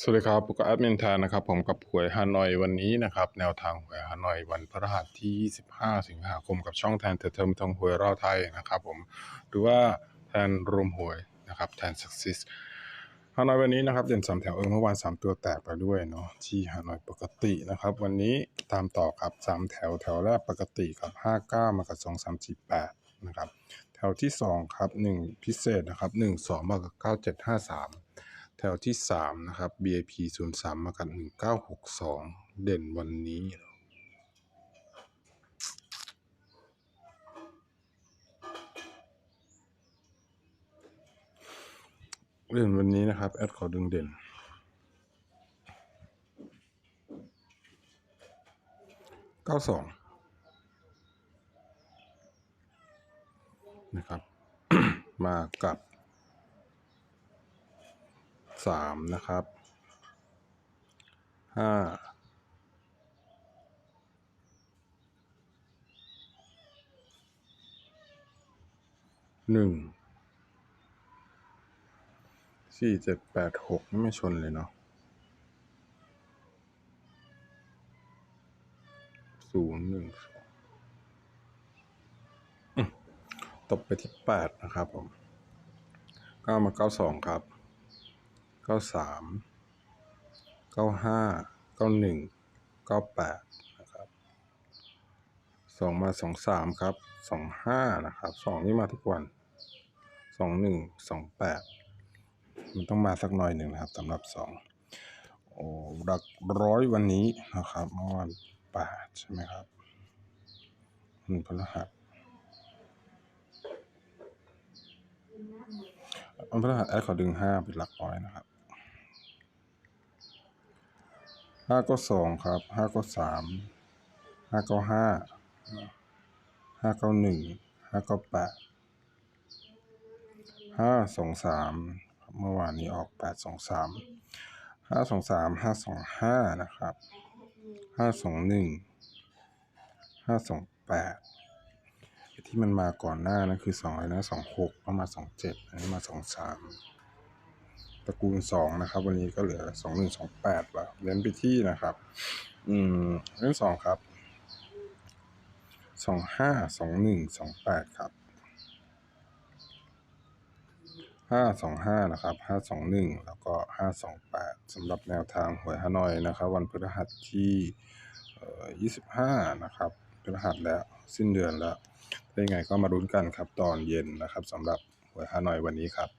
สวัสดีครับผมก็แอดมินแทนนะครับ ผมกับหวยฮานอยวันนี้นะครับ แนวทางหวยฮานอยวันพฤหัสที่ 25 สิงหาคมกับช่องแทนเถิดเทิมทองหวยรอไทยนะครับผมหรือว่าแทนรวมหวยนะครับแทนสักซิสฮานอยวันนี้นะครับเด่นสามแถวเออเมื่อวานสามตัวแตกไปด้วยเนาะที่ฮานอยปกตินะครับ วันนี้ตามต่อครับสามแถวแถวแรกปกติครับ59มากับ2 3 4 8นะครับแถวที่2ครับ1พิเศษนะครับ1 2มากับ9753 แถวที่ 3 นะครับ BAP 03มากับ1962 เด่นวันนี้ เด่นวันนี้นะครับ แอดขอดึงเด่น 92 นะครับ มากับ สามนะครับห้าหนึ่งสี่เจ็ดแปดหกไม่ชนเลยเนาะศูนย์หนึ่งสองตบไปที่แปดนะครับผมเก้ามาเก้าสองครับ เก้าสามเก้าห้าเก้าหนึ่งเก้าแปดนะครับสองมาสองสามครับสองห้านะครับสองนี่มาทุกวันสองหนึ่งสองแปดมันต้องมาสักหน่อยหนึ่งนะครับสำหรับสองโอ้ดักร้อยวันนี้นะครับเมื่อวันแปดใช่ไหมครับมันพฤหัสวันพฤหัสแอดขอดึงห้าเป็นหลักร้อยนะครับ ห้าก็สองครับห้าก็สามห้าก็ห้าห้าก็หนึ่งห้าก็แปดห้าสองสามเมื่อวานนี้ออกแปดสองสามห้าสองสามห้าสองห้านะครับห้าสองหนึ่งห้าสองแปดที่มันมาก่อนหน้านั้นคือสองอะไรนะสองหกแล้วมาสองเจ็ดอันนี้มาสองสาม ตระกูลสองนะครับ วันนี้ก็เหลือสองหนึ่งสองแปดล้วเน้นไปที่นะครับ อืมเรื่องสองครับสองห้าสองหนึ่งสองแปดครับห้าสองห้านะครับห้าสองหนึ่งแล้วก็ห้าสองแปดสำหรับแนวทางหวยฮานอยนะครับ วันพฤหัสที่ยี่สิบห้านะครับพฤหัสแล้วสิ้นเดือนแล้วถ้ไงก็มารุ้นกันครับตอนเย็นนะครับสำหรับหวยฮานอยวันนี้ครับ